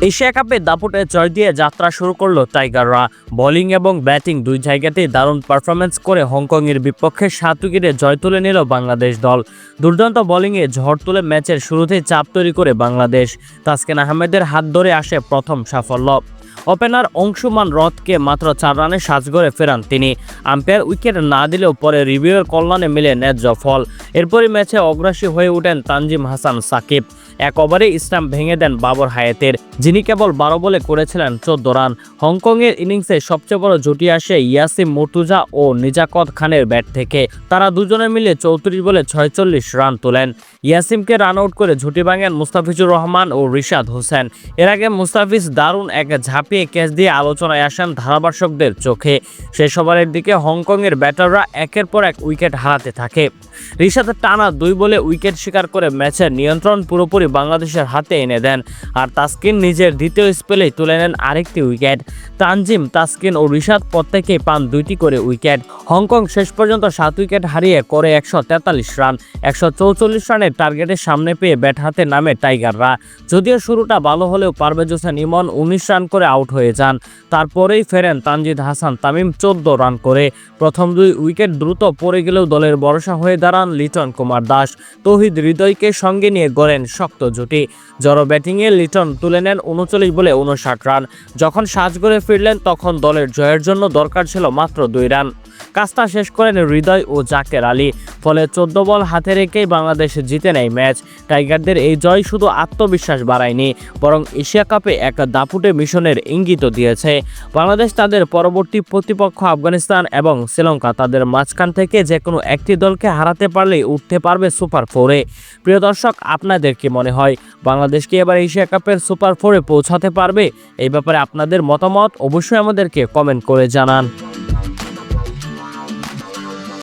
Asia কাপে দাপুটে জয় দিয়ে যাত্রা শুরু করল টাইগাররা। বোলিং এবং ব্যাটিং দুই জায়গাতেই দারুণ পারফরমেন্স করে হংকংয়ের বিপক্ষে সাত উইকেটে জয় তুলে নিল বাংলাদেশ দল। দুর্দান্ত বোলিংয়ে ঝড় তুলে ম্যাচের শুরুতেই চাপ তৈরি করে বাংলাদেশ। তাসকিন আহমেদের হাত ধরে আসে প্রথম সাফল্য। ওপেনার অংশুমান রথকে মাত্র চার রানে সাজগড়ে ফেরান তিনি। আম্পায়ার উইকেট না দিলেও পরে রিভিউয়ের কল্যাণে মিলে ন্যায্য ফল। এরপরই ম্যাচে অগ্রাসী হয়ে ওঠেন তানজিম হাসান সাকিব। এক ওভারে ইসলাম ভেঙে দেন বাবর হায়াতের, যিনি কেবল বারো বলে করেছিলেন চোদ্দ রান। হংকংয়ের ইনিংসে সবচেয়ে বড় জুটি আসে ইয়াসিম মুর্তুজা ও নিজাকত খানের ব্যাট থেকে। তারা দুজনে মিলে চৌত্রিশ বলে ছয়চল্লিশ রান তোলেন। ইয়াসিমকে রান আউট করে ঝুটি ভাঙেন মুস্তাফিজুর রহমান ও রিশাদ হোসেন। এর আগে মুস্তাফিজ দারুণ এক ঝাঁপিয়ে ক্যাচ দিয়ে আলোচনায় আসেন ধারাভাষ্যকদের চোখে। শেষ ওভারের দিকে হংকংয়ের ব্যাটাররা একের পর এক উইকেট হারাতে থাকে। রিশাদের টানা দুই বলে উইকেট শিকার করে ম্যাচের নিয়ন্ত্রণ পুরোপুরি বাংলাদেশের হাতে এনে দেন। আর তাসকিন নিজের দ্বিতীয় স্পেলেই তুলে নেন আরেকটি উইকেট। তানজিম, তাসকিন ও রিশাদ প্রত্যেকেই পান দুইটি করে উইকেট। হংকং শেষ পর্যন্ত সাত উইকেট হারিয়ে করে একশো তেতাল্লিশ রান। একশো চৌচল্লিশ রানের টার্গেটের সামনে পেয়ে ব্যাট হাতে নামে টাইগাররা। যদিও শুরুটা ভালো হলেও পারভেজ হোসেন ইমন উনিশ রান করে আউট হয়ে যান। তারপরেই ফেরেন তানজিদ হাসান তামিম চোদ্দ রান করে। প্রথম দুই উইকেট দ্রুত পড়ে গেলেও দলের ভরসা হয়ে দাঁড়ান লিটন কুমার দাস। তৌহিদ হৃদয়কে সঙ্গে নিয়ে গড়েন শক্ত জুটি। জড়ো ব্যাটিংয়ে লিটন তুলে নেন উনচল্লিশ বলে উনষাট রান। যখন সাজগড়ে ফিরলেন, তখন দলের জয়ের জন্য দরকার ছিল মাত্র দুই রান। কাজটা শেষ করেন হৃদয় ও জাকের আলী। ফলে চোদ্দ বল হাতে রেখেই বাংলাদেশ জিতে নেয় ম্যাচ। টাইগারদের এই জয় শুধু আত্মবিশ্বাস বাড়ায়নি, বরং এশিয়া কাপে এক দাপুটে মিশনের ইঙ্গিতও দিয়েছে। বাংলাদেশ তাদের পরবর্তী প্রতিপক্ষ আফগানিস্তান এবং শ্রীলঙ্কা তাদের মাঝখান থেকে যে কোনো একটি দলকে হারাতে পারলেই উঠতে পারবে সুপার ফোরে। প্রিয় দর্শক, আপনাদের কি মনে হয়, বাংলাদেশ কি এবার এশিয়া কাপের সুপার ফোরে পৌঁছাতে পারবে? এই ব্যাপারে আপনাদের মতামত অবশ্যই আমাদেরকে কমেন্ট করে জানান।